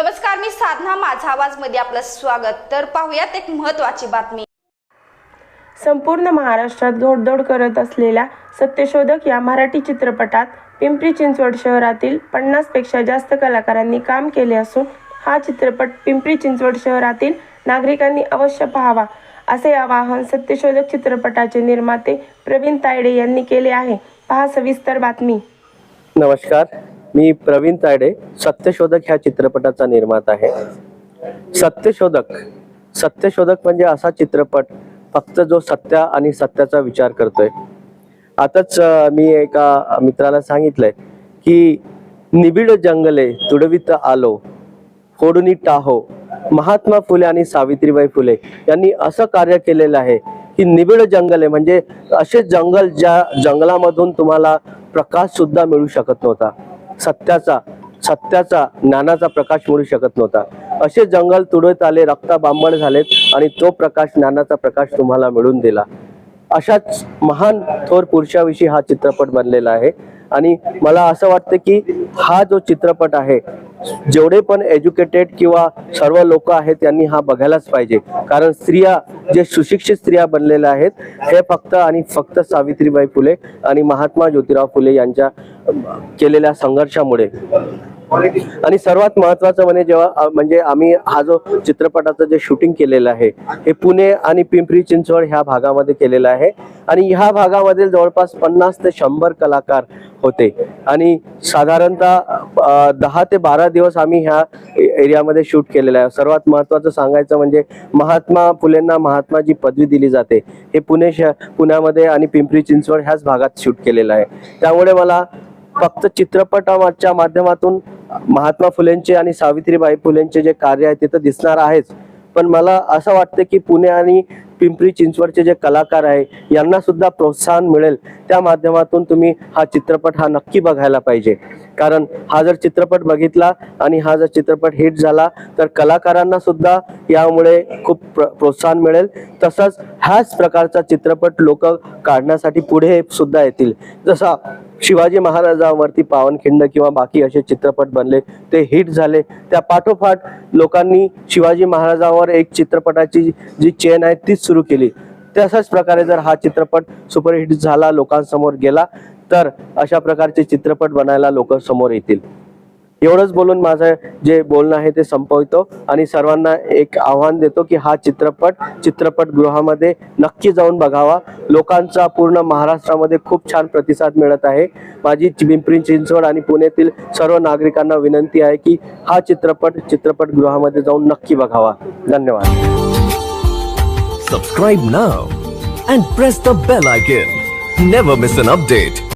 साधना. माझा आवाजमध्ये आपलं स्वागत. तर पाहुयात एक महत्वाची बातमी. संपूर्ण महाराष्ट्रात घोडदौड करत असलेल्या सत्यशोधक या मराठी चित्रपटात पिंपरी चिंचवड शहरातील पन्नासपेक्षा जास्त कलाकारांनी काम केले असून हा चित्रपट पिंपरी चिंचवड शहरातील नागरिकांनी अवश्य पाहावा असे आवाहन सत्यशोधक चित्रपटाचे निर्माते प्रवीण तायडे यांनी केले आहे. पहा सविस्तर बातमी. नमस्कार. मी प्रवीण तायडे सत्यशोधक ह्या चित्रपटाचा निर्माता आहे. सत्यशोधक सत्यशोधक म्हणजे असा चित्रपट फक्त जो सत्य आणि सत्याचा विचार करतोय. आताच मी एका मित्राला सांगितलंय की निबिड जंगले तुडवित आलो फोडुनी टाहो महात्मा फुले आणि सावित्रीबाई फुले यांनी असं कार्य केलेलं आहे की निबिड जंगले म्हणजे असे जंगल ज्या जंगलामधून तुम्हाला प्रकाश सुद्धा मिळू शकत नव्हता. सत्याचा सत्याचा ज्ञानाचा प्रकाश मिळू शकत नव्हता. असे जंगल तुडवत आले रक्ताबांबण झालेत आणि तो प्रकाश ज्ञानाचा प्रकाश तुम्हाला मिळून दिला. अशाच महान थोर पुरुषाविषयी हा चित्रपट बनलेला आहे. आणि मला असं वाटतं की हा जो चित्रपट आहे जेवढे पण एज्युकेटेड किंवा सर्व लोक आहेत त्यांनी हा बघायलाच पाहिजे. कारण स्त्रिया जे सुशिक्षित स्त्रिया बनलेल्या आहेत हे फक्त आणि फक्त सावित्रीबाई फुले आणि महात्मा ज्योतिराव फुले यांच्या केलेल्या संघर्षामुळे. आणि सर्वात महत्वाचं म्हणजे जेव्हा म्हणजे आम्ही हा जो चित्रपटाचं जे शूटिंग केलेलं आहे हे पुणे आणि पिंपरी चिंचवड ह्या भागामध्ये केलेलं आहे. आणि ह्या भागामधील जवळपास पन्नास ते शंभर कलाकार होते. आणि साधारणतः दहा ते बारा दिवस आम्ही ह्या ए- एरियामध्ये शूट केलेलं आहे. सर्वात महत्वाचं सांगायचं म्हणजे महात्मा फुलेंना महात्माजी पदवी दिली जाते. हे पुणे श पुण्यामध्ये आणि पिंपरी चिंचवड ह्याच भागात शूट केलेलं आहे. त्यामुळे मला फक्त चित्रपटाच्या माध्यमातून महात्मा फुलेंचे आणि सावित्रीबाई फुलेंचे जे कार्य आहे ते तर दिसणार आहेच. पण मला असं वाटतं की पुणे आणि पिंपरी चिंचवडचे जे कलाकार आहे यांना सुद्धा प्रोत्साहन मिळेल. त्या माध्यमातून तुम्ही हा चित्रपट हा नक्की बघायला पाहिजे. कारण हा जर चित्रपट बघितला आणि हा जर चित्रपट हिट झाला तर कलाकारांना सुद्धा यामुळे खूप प्र प्रोत्साहन मिळेल. तसंच ह्याच प्रकारचा चित्रपट लोक काढण्यासाठी पुढे सुद्धा येतील. जसा शिवाजी महाराजांवरती पावनखिंड किंवा बाकी असे चित्रपट बनले ते हिट झाले. त्या पाठोपाठ लोकांनी शिवाजी महाराजांवर एक चित्रपटाची जी चेन आहे तीच सुरू केली. तशाच प्रकारे जर हा चित्रपट सुपरहिट झाला लोकांसमोर गेला तर अशा प्रकारचे चित्रपट बनायला लोक समोर येतील. एवढंच बोलून माझं जे बोलणं आहे ते संपवतो आणि सर्वांना एक आव्हान देतो की हा चित्रपट चित्रपटगृहामध्ये नक्की जाऊन बघावा. लोकांचा पूर्ण महाराष्ट्रामध्ये खूप छान प्रतिसाद मिळत आहे. माझी पिंपरी चिंचवड आणि पुण्यातील सर्व नागरिकांना विनंती आहे की हा चित्रपट चित्रपटगृहामध्ये जाऊन नक्की बघावा. धन्यवाद. Subscribe now and press the bell icon never miss an update